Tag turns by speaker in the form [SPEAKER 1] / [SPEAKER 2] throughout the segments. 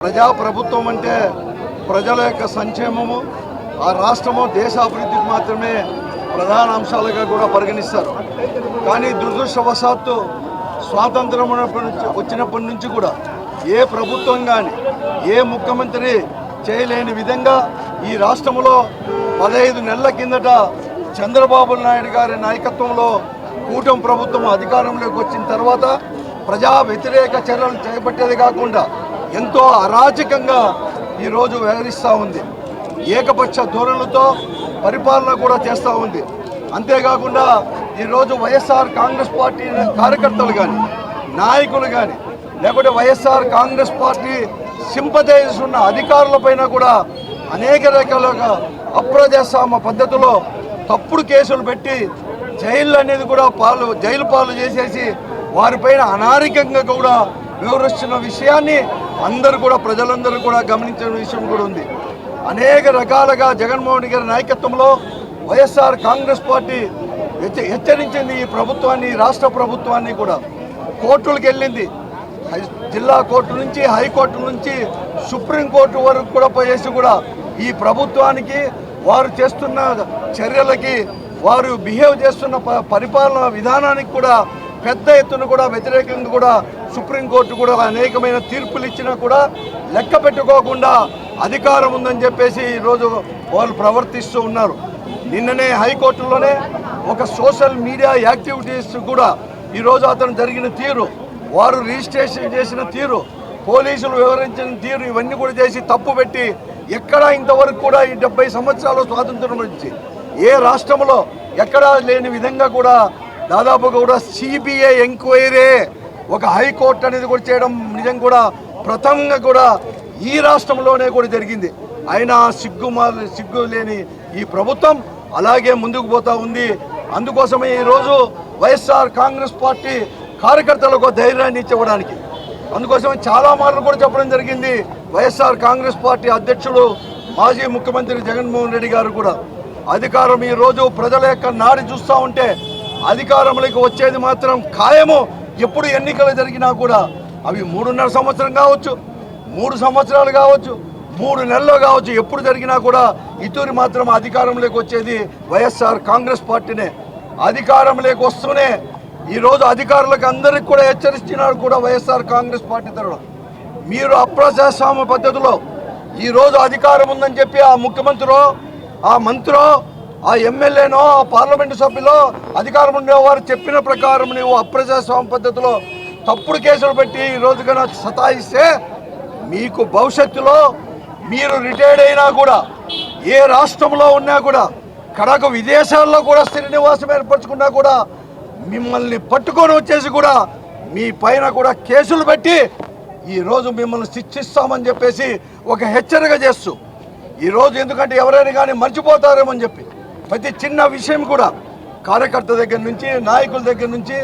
[SPEAKER 1] ప్రజాప్రభుత్వం అంటే ప్రజల యొక్క సంక్షేమము ఆ రాష్ట్రము దేశాభివృద్ధికి మాత్రమే ప్రధాన అంశాలుగా కూడా పరిగణిస్తారు. కానీ దురదృష్టవశాత్తు స్వాతంత్రం వచ్చినప్పటి నుంచి కూడా ఏ ప్రభుత్వం కానీ ఏ ముఖ్యమంత్రి చేయలేని విధంగా ఈ రాష్ట్రంలో పదహైదు నెలల కిందట చంద్రబాబు నాయుడు గారి నాయకత్వంలో కూటమి ప్రభుత్వం అధికారంలోకి వచ్చిన తర్వాత ప్రజా వ్యతిరేక చర్యలు చేపట్టేది కాకుండా ఎంతో అరాచకంగా ఈరోజు వ్యవహరిస్తూ ఉంది. ఏకపక్ష ధోరణులతో పరిపాలన కూడా చేస్తూ ఉంది. అంతేకాకుండా ఈరోజు వైఎస్ఆర్ కాంగ్రెస్ పార్టీ కార్యకర్తలు కానీ నాయకులు కానీ లేకుంటే వైఎస్ఆర్ కాంగ్రెస్ పార్టీ సింపథైజర్స్ ఉన్న అధికారులపైన కూడా అనేక రకాలుగా అప్రజాస్వామ్య పద్ధతిలో తప్పుడు కేసులు పెట్టి జైలు అనేది కూడా పాలు జైలు పాలు చేసేసి వారిపైన అనారికంగా కూడా వివరిస్తున్న విషయాన్ని అందరూ కూడా ప్రజలందరూ కూడా గమనించిన విషయం కూడా ఉంది. అనేక రకాలుగా జగన్మోహన్ గారి నాయకత్వంలో వైఎస్ఆర్ కాంగ్రెస్ పార్టీ హెచ్చ- హెచ్చరించింది ఈ ప్రభుత్వాన్ని రాష్ట్ర ప్రభుత్వాన్ని కూడా. కోర్టులకు వెళ్ళింది. జిల్లా కోర్టు నుంచి హైకోర్టు నుంచి సుప్రీంకోర్టు వరకు కూడా పోయేసి కూడా ఈ ప్రభుత్వానికి వారు చేస్తున్న చర్యలకి వారు బిహేవ్ చేస్తున్న ప- పరిపాలన విధానానికి కూడా పెద్ద ఎత్తున కూడా వ్యతిరేకంగా కూడా సుప్రీంకోర్టు కూడా అనేకమైన తీర్పులు ఇచ్చినా కూడా లెక్క పెట్టుకోకుండా అధికారం ఉందని చెప్పేసి ఈరోజు వాళ్ళు ప్రవర్తిస్తూ ఉన్నారు. నిన్ననే హైకోర్టులోనే ఒక సోషల్ మీడియా యాక్టివిటీస్ కూడా ఈరోజు అతను జరిగిన తీరు వారు రిజిస్ట్రేషన్ చేసిన తీరు పోలీసులు వివరించిన తీరు ఇవన్నీ కూడా చేసి తప్పు పెట్టి ఎక్కడా ఇంతవరకు కూడా ఈ డెబ్బై సంవత్సరాలు స్వాతంత్రం నుంచి ఏ రాష్ట్రంలో ఎక్కడా లేని విధంగా కూడా దాదాపుగా కూడా సిబిఐ ఎంక్వైరీ ఒక హైకోర్టు అనేది కూడా చేయడం నిజం కూడా ప్రథమంగా కూడా ఈ రాష్ట్రంలోనే కూడా జరిగింది. అయినా సిగ్గు సిగ్గు లేని ఈ ప్రభుత్వం అలాగే ముందుకు పోతా ఉంది. అందుకోసమే ఈరోజు వైఎస్ఆర్ కాంగ్రెస్ పార్టీ కార్యకర్తలకు ధైర్యాన్ని ఇచ్చివ్వడానికి అందుకోసమే చాలా మాటలు కూడా చెప్పడం జరిగింది. వైఎస్ఆర్ కాంగ్రెస్ పార్టీ అధ్యక్షుడు మాజీ ముఖ్యమంత్రి జగన్మోహన్ రెడ్డి గారు కూడా. అధికారం ఈ రోజు ప్రజల యొక్క నాడి చూస్తూ ఉంటే అధికారంలోకి వచ్చేది మాత్రం ఖాయము. ఎప్పుడు ఎన్నికలు జరిగినా కూడా అవి మూడున్నర సంవత్సరం కావచ్చు మూడు సంవత్సరాలు కావచ్చు మూడు నెలలు కావచ్చు ఎప్పుడు జరిగినా కూడా ఇతూరి మాత్రం అధికారంలోకి వచ్చేది వైఎస్ఆర్ కాంగ్రెస్ పార్టీనే. అధికారంలోకి వస్తూనే ఈరోజు అధికారులకు అందరికి కూడా హెచ్చరిస్తున్నారు కూడా వైఎస్ఆర్ కాంగ్రెస్ పార్టీ తరఫున. మీరు అప్రజాస్వామ్య పద్ధతిలో ఈరోజు అధికారం ఉందని చెప్పి ఆ ముఖ్యమంత్రి ఆ మంత్రో ఆ ఎమ్మెల్యేనో ఆ పార్లమెంటు సభ్యులో అధికారం ఉండేవారు చెప్పిన ప్రకారం నువ్వు అప్రజాస్వామ్య పద్ధతిలో తప్పుడు కేసులు పెట్టి ఈ రోజుగా సతాయిస్తే మీకు భవిష్యత్తులో మీరు రిటైర్డ్ అయినా కూడా ఏ రాష్ట్రంలో ఉన్నా కూడా కడకు విదేశాల్లో కూడా స్థిర నివాసం ఏర్పరచుకున్నా కూడా మిమ్మల్ని పట్టుకొని వచ్చేసి కూడా మీ పైన కూడా కేసులు పెట్టి ఈరోజు మిమ్మల్ని శిక్షిస్తామని చెప్పేసి ఒక హెచ్చరిక చేస్తూ ఈరోజు ఎందుకంటే ఎవరైనా కానీ మర్చిపోతారేమని చెప్పి ప్రతి చిన్న విషయం కూడా కార్యకర్త దగ్గర నుంచి నాయకుల దగ్గర నుంచి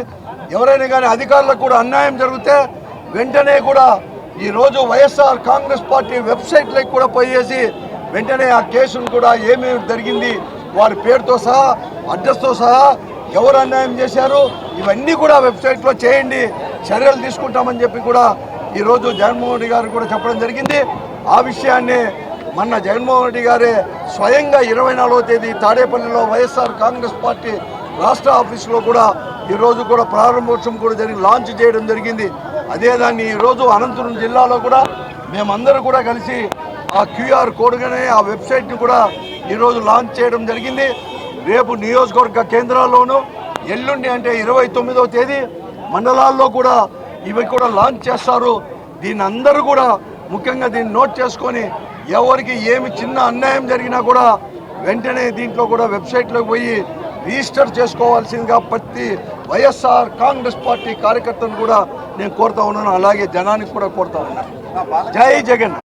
[SPEAKER 1] ఎవరైనా కానీ అధికారులకు కూడా అన్యాయం జరిగితే వెంటనే కూడా ఈరోజు వైఎస్ఆర్ కాంగ్రెస్ పార్టీ వెబ్సైట్లకు కూడా పోయేసి వెంటనే ఆ కేసును కూడా ఏమేమి జరిగింది వారి పేరుతో సహా అడ్రస్తో సహా ఎవరు అన్యాయం చేశారు ఇవన్నీ కూడా వెబ్సైట్లో చేయండి చర్యలు తీసుకుంటామని చెప్పి కూడా ఈరోజు జగన్మోహన్ రెడ్డి గారు కూడా చెప్పడం జరిగింది. ఆ విషయాన్ని మొన్న జగన్మోహన్ రెడ్డి గారే స్వయంగా ఇరవై నాలుగో తేదీ తాడేపల్లిలో వైఎస్ఆర్ కాంగ్రెస్ పార్టీ రాష్ట్ర ఆఫీసులో కూడా ఈరోజు కూడా ప్రారంభోత్సవం కూడా జరిగి లాంచ్ చేయడం జరిగింది. అదే దాన్ని ఈరోజు అనంతపురం జిల్లాలో కూడా మేమందరూ కూడా కలిసి ఆ క్యూఆర్ కోడ్గానే ఆ వెబ్సైట్ని కూడా ఈరోజు లాంచ్ చేయడం జరిగింది. రేపు నియోజకవర్గ కేంద్రాల్లోనూ ఎల్లుండి అంటే ఇరవై తొమ్మిదవ తేదీ మండలాల్లో కూడా ఇవి కూడా లాంచ్ చేస్తారు. దీన్ని అందరూ కూడా ముఖ్యంగా దీన్ని నోట్ చేసుకొని ఎవరికి ఏమి చిన్న అన్యాయం జరిగినా కూడా వెంటనే దీంట్లో కూడా వెబ్సైట్లోకి పోయి రిజిస్టర్ చేసుకోవాల్సిందిగా ప్రతి వైఎస్ఆర్ కాంగ్రెస్ పార్టీ కార్యకర్తను కూడా నేను కోరుతా ఉన్నాను. అలాగే జనానికి కూడా కోరుతా ఉన్నాను. జై జగన్.